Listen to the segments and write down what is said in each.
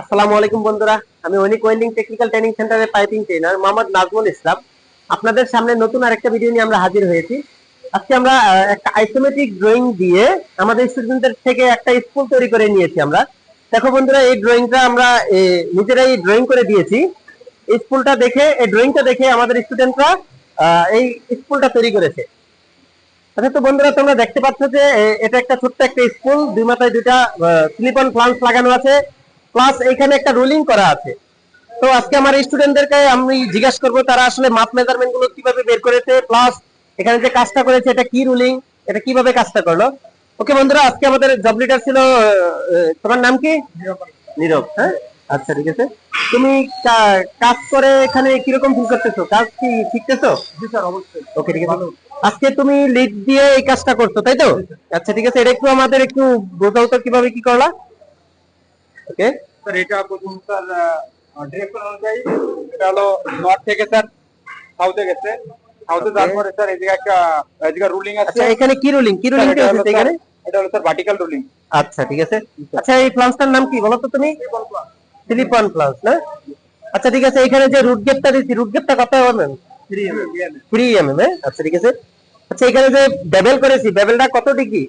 আসসালামু আলাইকুম বন্ধুরা। আমি অনিক ওয়েল্ডিং টেকনিক্যাল ট্রেনিং সেন্টারের পাইপিং ট্রেনার মোহাম্মদ নাজমুল ইসলাম। আপনাদের সামনে নতুন আরেকটা ভিডিও নিয়ে আমরা হাজির হয়েছি। আজকে আমরা একটা আইসোমেট্রিক ড্রয়িং দিয়ে আমাদের স্টুডেন্টদের থেকে একটা স্কুল তৈরি করে নিয়েছি আমরা। দেখো বন্ধুরা, এই ড্রয়িংটা আমরা নিজেরাই ড্রয়িং করে দিয়েছি। স্কুলটা দেখে, এই ড্রয়িংটা দেখে আমাদের স্টুডেন্টরা এই স্কুলটা তৈরি করেছে। আচ্ছা তো বন্ধুরা, তোমরা দেখতে পাচ্ছ যে এটা একটা ছোট্ট একটা স্কুল দুই মাথায় দুইটা স্লিপ অন প্লান্ট লাগানো আছে। প্লাস এখানে একটা রুলিং করা আছে। তো আজকে আমার স্টুডেন্টদেরকে আমি জিজ্ঞাসা করব তারা আসলে মাপ মেজারমেন্টগুলো কীভাবে বের করেছে? প্লাস এখানে যে কাজটা করেছে এটা কি রুলিং এটা কীভাবে কাজটা করল? ওকে বন্ধুরা আজকে আমাদের জব লিডার ছিল তোমার নাম কি? নীরব। হ্যাঁ? আচ্ছা ঠিক আছে। তুমি কাজ করে এখানে কীরকম ফিল করতেছো? কাজ কি শিখতেছো? জি স্যার অবশ্যই। ওকে ঠিক আছে। আজকে তুমি লিড দিয়ে এই কাজটা করছ তাই তো? আচ্ছা ঠিক আছে। এটা একটু আমাদের একটু বোঝাও তো কীভাবে কি করলা। ওকে স্যার এটা প্রথম স্যার ডিরেকশন অনুযায়ী এটা হলো নর্থ থেকে স্যার সাউথে গেছে। সাউথে. তারপরে স্যার এদিকে একটা এদিকে রুলিং আছে। আচ্ছা এখানে কি রুলিং কি রুলিং আছে এখানে? এটা হলো স্যার ভার্টিক্যাল রুলিং আচ্ছা ঠিক আছে। আচ্ছা এই প্লান্সটার নাম কি বলো তো তুমি? প্লান্স না? আচ্ছা ঠিক আছে এখানে যে রুট গেটটা দিছি রুট গেটটা কত এমএম থ্রি থ্রি এমএম আচ্ছা ঠিক আছে। আচ্ছা এখানে যে বেবেল করেছি বেবেলটা কত ডিগ্রি।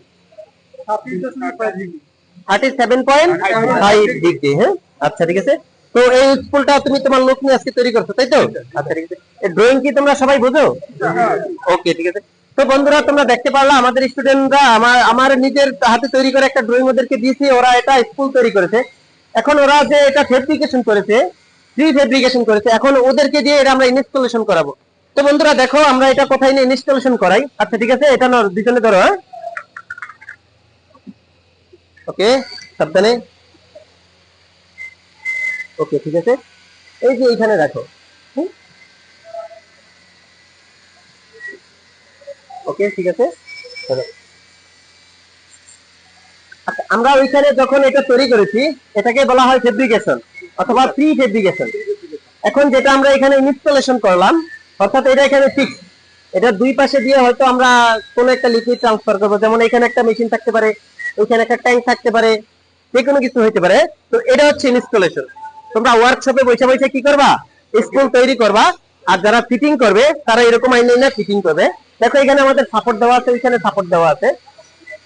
হ্যাঁ? আচ্ছা আচ্ছা আমার নিজের হাতে তৈরি করে একটা ড্রয়িং ওদেরকে দিয়েছি, ওরা এটা স্কুল তৈরি করেছে। এখন ওরা যে এটা ফেব্রিকেশন করেছে প্রি ফেব্রিকেশন করেছে, এখন ওদেরকে দিয়ে এটা আমরা ইনস্টলেশন করাবো। তো বন্ধুরা, দেখো, আমরা এটা কোথায় নিয়ে ইনস্টলেশন করাই? আচ্ছা ঠিক আছে, এটা দুজনে ধরো হ্যাঁ? ওকে সাবধানে। ওকে ঠিক আছে। এই যে এইখানে রাখো ওকে ঠিক আছে। আচ্ছা, আমরা ওইখানে যখন এটা তৈরি করেছি এটাকে বলা হয় ফেব্রিকেশন অথবা প্রি ফেব্রিকেশন এখন যেটা আমরা এখানে ইনস্টলেশন করলাম অর্থাৎ এটা এখানে ফিক্স এটা দুই পাশে দিয়ে হয়তো আমরা কোনো একটা লিকুইড ট্রান্সফার করব যেমন এখানে একটা মেশিন থাকতে পারে ওইখানে একটা ট্যাঙ্ক থাকতে পারে যে কোনো কিছু হইতে পারে। তো এটা হচ্ছে ইনস্টলেশন তোমরা ওয়ার্কশপে বসে বসে কি করবা? স্কুল তৈরি করবা। আর যারা ফিটিং করবে তারা এরকম আইন ফিটিং করবে। দেখো এখানে আমাদের সাপোর্ট দেওয়া আছে ওইখানে সাপোর্ট দেওয়া আছে।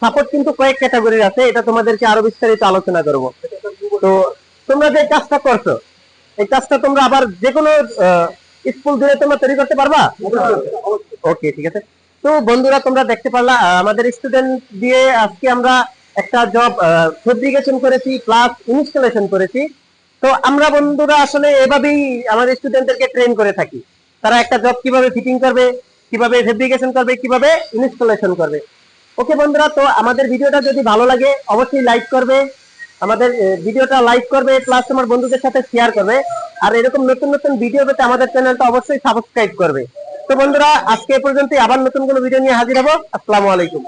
সাপোর্ট কিন্তু কয়েক ক্যাটাগরির আছে এটা তোমাদেরকে আরও বিস্তারিত আলোচনা করব। তো তোমরা যে কাজটা করছ এই কাজটা তোমরা আবার যে কোনো স্কুল দিয়ে তোমরা তৈরি করতে পারবা? ওকে ঠিক আছে। তো বন্ধুরা তোমরা দেখতে পারলা আমাদের স্টুডেন্ট দিয়ে আজকে আমরা একটা জব ফেব্রিকেশন করেছি প্লাস ইনস্টলেশন করেছি। তো আমরা বন্ধুরা আসলে এভাবেই আমাদের স্টুডেন্টদেরকে ট্রেন করে থাকি। তারা একটা জব কীভাবে ফিটিং করবে, কীভাবে ফেব্রিকেশন করবে, কীভাবে ইনস্টলেশন করবে। ওকে বন্ধুরা, তো আমাদের ভিডিওটা যদি ভালো লাগে, অবশ্যই লাইক করবে। আমাদের ভিডিওটা লাইক করবে প্লাস তোমার বন্ধুদের সাথে শেয়ার করবে। আর এরকম নতুন নতুন ভিডিও পেতে আমাদের চ্যানেলটা অবশ্যই সাবস্ক্রাইব করবে। তো বন্ধুরা, আজকে এ পর্যন্তই। আবার নতুন কোনো ভিডিও নিয়ে হাজির হব। আসসালামু আলাইকুম।